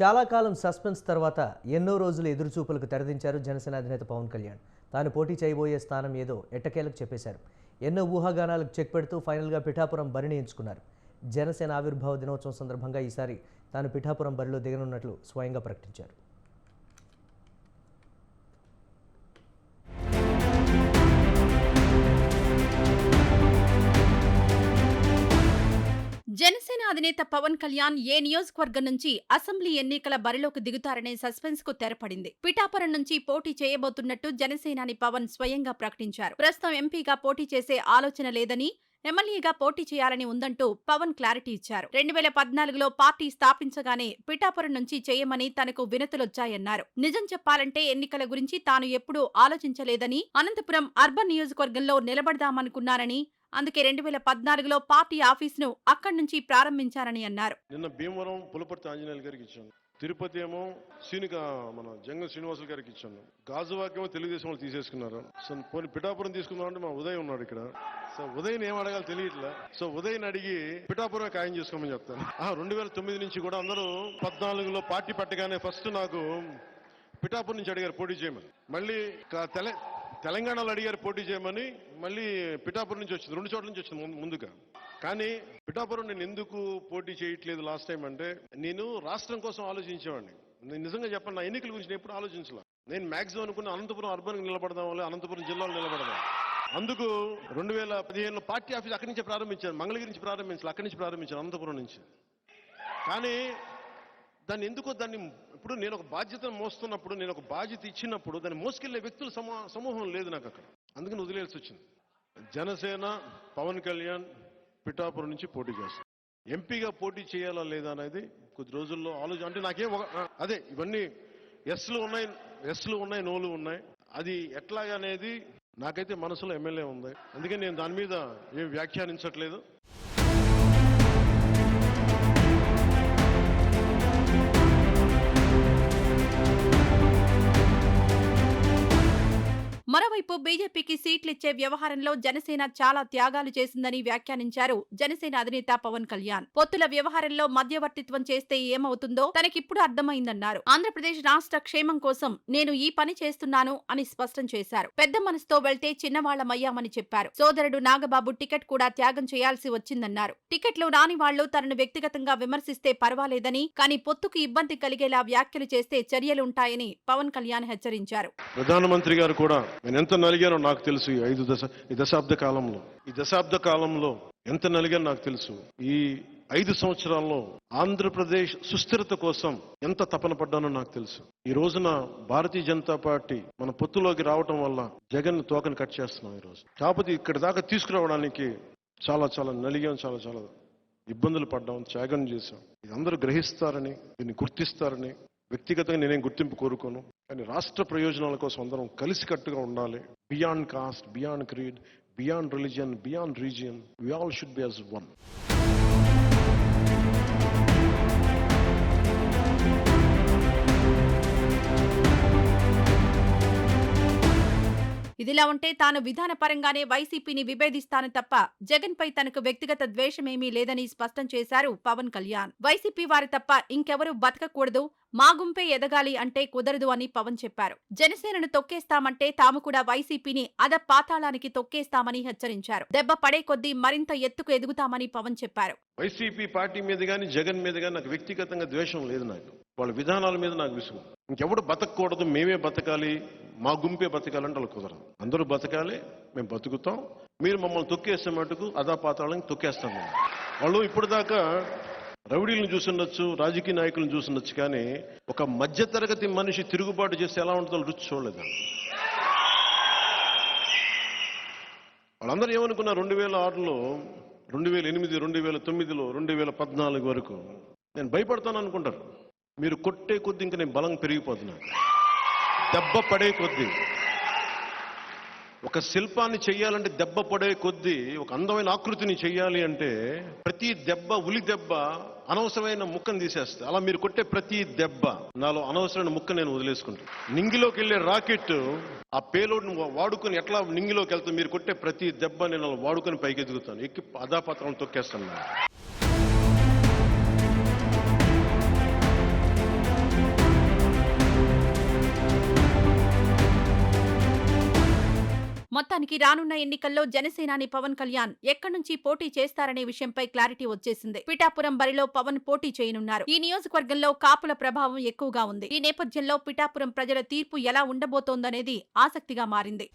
చాలా కాలం సస్పెన్స్ తర్వాత ఎన్నో రోజులు ఎదురుచూపులకు తెరదించారు జనసేన అధినేత పవన్ కళ్యాణ్. తాను పోటీ చేయబోయే స్థానం ఏదో ఎట్టకేలకు చెప్పేశారు. ఎన్నో ఊహాగానాలకు చెక్ పెడుతూ ఫైనల్గా పిఠాపురం బరిని ఎంచుకున్నారు. జనసేన ఆవిర్భావ దినోత్సవం సందర్భంగా ఈసారి తాను పిఠాపురం బరిలో దిగనున్నట్లు స్వయంగా ప్రకటించారు. అధినేత పవన్ కళ్యాణ్ ఏ నియోజకవర్గం నుంచి అసెంబ్లీ ఎన్నికల బరిలోకి దిగుతారనే సస్పెన్స్కు తెరపడింది. పిఠాపురం నుంచి పోటీ చేయబోతున్నట్టు జనసేనాని పవన్ స్వయంగా ప్రకటించారు. ప్రస్తుతం ఎంపీగా పోటీ చేసే ఆలోచన లేదని ఎమ్మెల్యేగా పోటీ చేయాలని ఉందంటూ పవన్ క్లారిటీ ఇచ్చారు. రెండు వేల పద్నాలుగులో పార్టీ స్థాపించగానే పిఠాపురం నుంచి చేయమని తనకు వినతులొచ్చాయన్నారు. నిజం చెప్పాలంటే ఎన్నికల గురించి తాను ఎప్పుడూ ఆలోచించలేదని అనంతపురం అర్బన్ నియోజకవర్గంలో నిలబడదామనుకున్నారని అందుకే రెండు వేల పద్నాలుగులో పార్టీ ఆఫీసును అక్కడి నుంచి ప్రారంభించారని అన్నారు. నిన్న భీమవరం పులపర్తి ఆంజనేయులు గారికి ఇచ్చాను. తిరుపతి ఏమో సీనిక మన జంగ శ్రీనివాసులు గారికి ఇచ్చాను. గాజువాకేమో తెలుగుదేశం వాళ్ళు తీసేసుకున్నారు. సో పోనీ పిఠాపురం తీసుకుందామంటే మా ఉదయ్ ఉన్నాడు ఇక్కడ. సో ఉదయ్ని ఏం అడగాలి తెలియట్లే. సో ఉదయ్ని అడిగి పిఠాపురం ఖాయం చేసుకోమని చెప్తాను. ఆ రెండు వేల తొమ్మిది నుంచి కూడా అందరూ పద్నాలుగులో పార్టీ పట్టగానే ఫస్ట్ నాకు పిఠాపురం నుంచి అడిగారు పోటీ చేయమని. మళ్ళీ తెల తెలంగాణలో అడిగారు పోటీ చేయమని మళ్ళీ పిఠాపురం నుంచి వచ్చింది. రెండు చోట్ల నుంచి వచ్చింది ముందుగా. కానీ పిఠాపురం నేను ఎందుకు పోటీ చేయట్లేదు లాస్ట్ టైం అంటే నేను రాష్ట్రం కోసం ఆలోచించేవాడిని. నేను నిజంగా చెప్పండి నా ఎన్నికల గురించి నేను ఎప్పుడు ఆలోచించలే. నేను మాక్సిమం అనుకున్న అనంతపురం అర్బన్ నిలబడదాం వల్ల అనంతపురం జిల్లాలో నిలబడదాం. అందుకు రెండు వేల పదిహేనులో పార్టీ ఆఫీస్ అక్కడి నుంచి ప్రారంభించాను. మంగళగిరి నుంచి ప్రారంభించాలి అక్కడి నుంచి ప్రారంభించాను అనంతపురం నుంచి. కానీ దాన్ని ఎందుకో దాన్ని ఇప్పుడు నేను ఒక బాధ్యతను మోస్తున్నప్పుడు నేను ఒక బాధ్యత ఇచ్చినప్పుడు దాన్ని మోసుకెళ్ళే వ్యక్తుల సమూహం లేదు నాకు అక్కడ అందుకని వదిలేయాల్సి వచ్చింది. జనసేన పవన్ కళ్యాణ్ పిఠాపురం నుంచి పోటీ చేస్తాను ఎంపీగా పోటీ చేయాలా లేదా అనేది కొద్ది రోజుల్లో ఆలోచన అంటే నాకేం ఒక అదే ఇవన్నీ ఎస్లు ఉన్నాయి ఎస్లు ఉన్నాయి నోలు ఉన్నాయి. అది ఎట్లాగా అనేది నాకైతే మనసులో ఎమ్మెల్యే ఉంది. అందుకని నేను దాని మీద ఏం వ్యాఖ్యానించట్లేదు. మరోవైపు బీజేపీకి సీట్లిచ్చే వ్యవహారంలో జనసేన చాలా త్యాగాలు చేసిందని వ్యాఖ్యానించారు జనసేన అధినేత పవన్ కళ్యాణ్. పొత్తుల వ్యవహారంలో మధ్యవర్తిత్వం చేస్తే ఏమవుతుందో తనకిప్పుడు అర్థమైందన్నారు. ఆంధ్రప్రదేశ్ రాష్ట్ర క్షేమం కోసం నేను ఈ పని చేస్తున్నాను అని స్పష్టం చేశారు. పెద్ద మనసుతో వెళ్తే చిన్నవాళ్ళమయ్యామని చెప్పారు. సోదరుడు నాగబాబు టికెట్ కూడా త్యాగం చేయాల్సి వచ్చిందన్నారు. టికెట్లు రాని వాళ్ళు తనను వ్యక్తిగతంగా విమర్శిస్తే పర్వాలేదని కానీ పొత్తుకు ఇబ్బంది కలిగేలా వ్యాఖ్యలు చేస్తే చర్యలుంటాయని పవన్ కళ్యాణ్ హెచ్చరించారు. ప్రధానమంత్రి గారు కూడా నేను ఎంత నలిగానో నాకు తెలుసు ఈ ఐదు దశ ఈ దశాబ్ద కాలంలో. ఈ దశాబ్ద కాలంలో ఎంత నలిగానో నాకు తెలుసు. ఈ ఐదు సంవత్సరాల్లో ఆంధ్రప్రదేశ్ సుస్థిరత కోసం ఎంత తపన పడ్డానో నాకు తెలుసు. ఈ రోజున భారతీయ జనతా పార్టీ మన పొత్తులోకి రావటం వల్ల జగన్ తోకను కట్ చేస్తున్నాం ఈ రోజు. కాకపోతే ఇక్కడ దాకా తీసుకురావడానికి చాలా చాలా నలిగాం చాలా చాలా ఇబ్బందులు పడ్డాం త్యాగం చేశాం. ఇది అందరూ గ్రహిస్తారని దీన్ని గుర్తిస్తారని వ్యక్తిగతంగా నేనేం గుర్తింపు కోరుకోను. కానీ రాష్ట్ర ప్రయోజనాల కోసం అందరం కలిసికట్టుగా ఉండాలి. Beyond caste beyond creed beyond religion beyond region we all should be as one ఇదిలా ఉంటే తాను విధానపరంగానే వైసీపీని విభేదిస్తాను తప్ప జగన్ పై తనకు వ్యక్తిగత ద్వేషమేమీ లేదని స్పష్టం చేశారు పవన్ కళ్యాణ్. వైసీపీ వారి తప్ప ఇంకెవరూ బతకకూడదు మా గుంపే ఎదగాలి అంటే కుదరదు అని పవన్ చెప్పారు. జనసేనను తొక్కేస్తామంటే తాము కూడా వైసీపీని అద పాతాళానికి తొక్కేస్తామని హెచ్చరించారు. దెబ్బ పడే కొద్దీ మరింత ఎత్తుకు ఎదుగుతామని పవన్ చెప్పారు. వైసీపీ పార్టీ మీద కానీ జగన్ మీద కానీ నాకు వ్యక్తిగతంగా ద్వేషం లేదు నాకు. వాళ్ళ విధానాల మీద నాకు విసుగు. ఇంకెవడు బతకూడదు మేమే బతకాలి. మా గుంపే బతకాలంటే వాళ్ళు కుదరదు. అందరూ బతకాలి మేము బతుకుతాం. మీరు మమ్మల్ని తొక్కేసే మటుకు అదా పాతాళం తొక్కేస్తాం మేము. వాళ్ళు ఇప్పటిదాకా దాకా రౌడీలను చూసుండొచ్చు రాజకీయ నాయకులను చూసుండొచ్చు కానీ ఒక మధ్యతరగతి మనిషి తిరుగుబాటు చేస్తే ఎలా ఉంటుందో రుచి చూడలేదు వాళ్ళందరూ ఏమనుకున్నారు? రెండు వేల ఆరులో రెండు వేల ఎనిమిది రెండు వేల తొమ్మిదిలో రెండు వేల పద్నాలుగు వరకు. నేను భయపడతాను అనుకుంటారు. మీరు కొట్టే కొద్ది ఇంకా నేను బలం పెరిగిపోతున్నాను. దెబ్బ పడే కొద్దీ ఒక శిల్పాన్ని చెయ్యాలంటే దెబ్బ పడే కొద్దీ ఒక అందమైన ఆకృతిని చేయాలి అంటే ప్రతి దెబ్బ ఉలి దెబ్బ అనవసరమైన ముక్కను తీసేస్తా అలా మీరు కొట్టే ప్రతి దెబ్బ నాలో అనవసరమైన ముక్క నేను వదిలేసుకుంటాను నింగిలోకి వెళ్ళే రాకెట్ ఆ పేలోడ్ని వాడుకొని ఎట్లా నింగిలోకి వెళ్తా మీరు కొట్టే ప్రతి దెబ్బ నేను వాడుకొని పైకి ఎదుగుతాను ఎక్కి అదాపాత్రం తొక్కేస్తాను. మొత్తానికి రానున్న ఎన్నికల్లో జనసేనాని పవన్ కళ్యాణ్ ఎక్కడి నుంచి పోటీ చేస్తారనే విషయంపై క్లారిటీ వచ్చేసింది. పిఠాపురం బరిలో పవన్ పోటీ చేయనున్నారు. ఈ నియోజకవర్గంలో కాపుల ప్రభావం ఎక్కువగా ఉంది. ఈ నేపథ్యంలో పిఠాపురం ప్రజల తీర్పు ఎలా ఉండబోతోందనేది ఆసక్తిగా మారింది.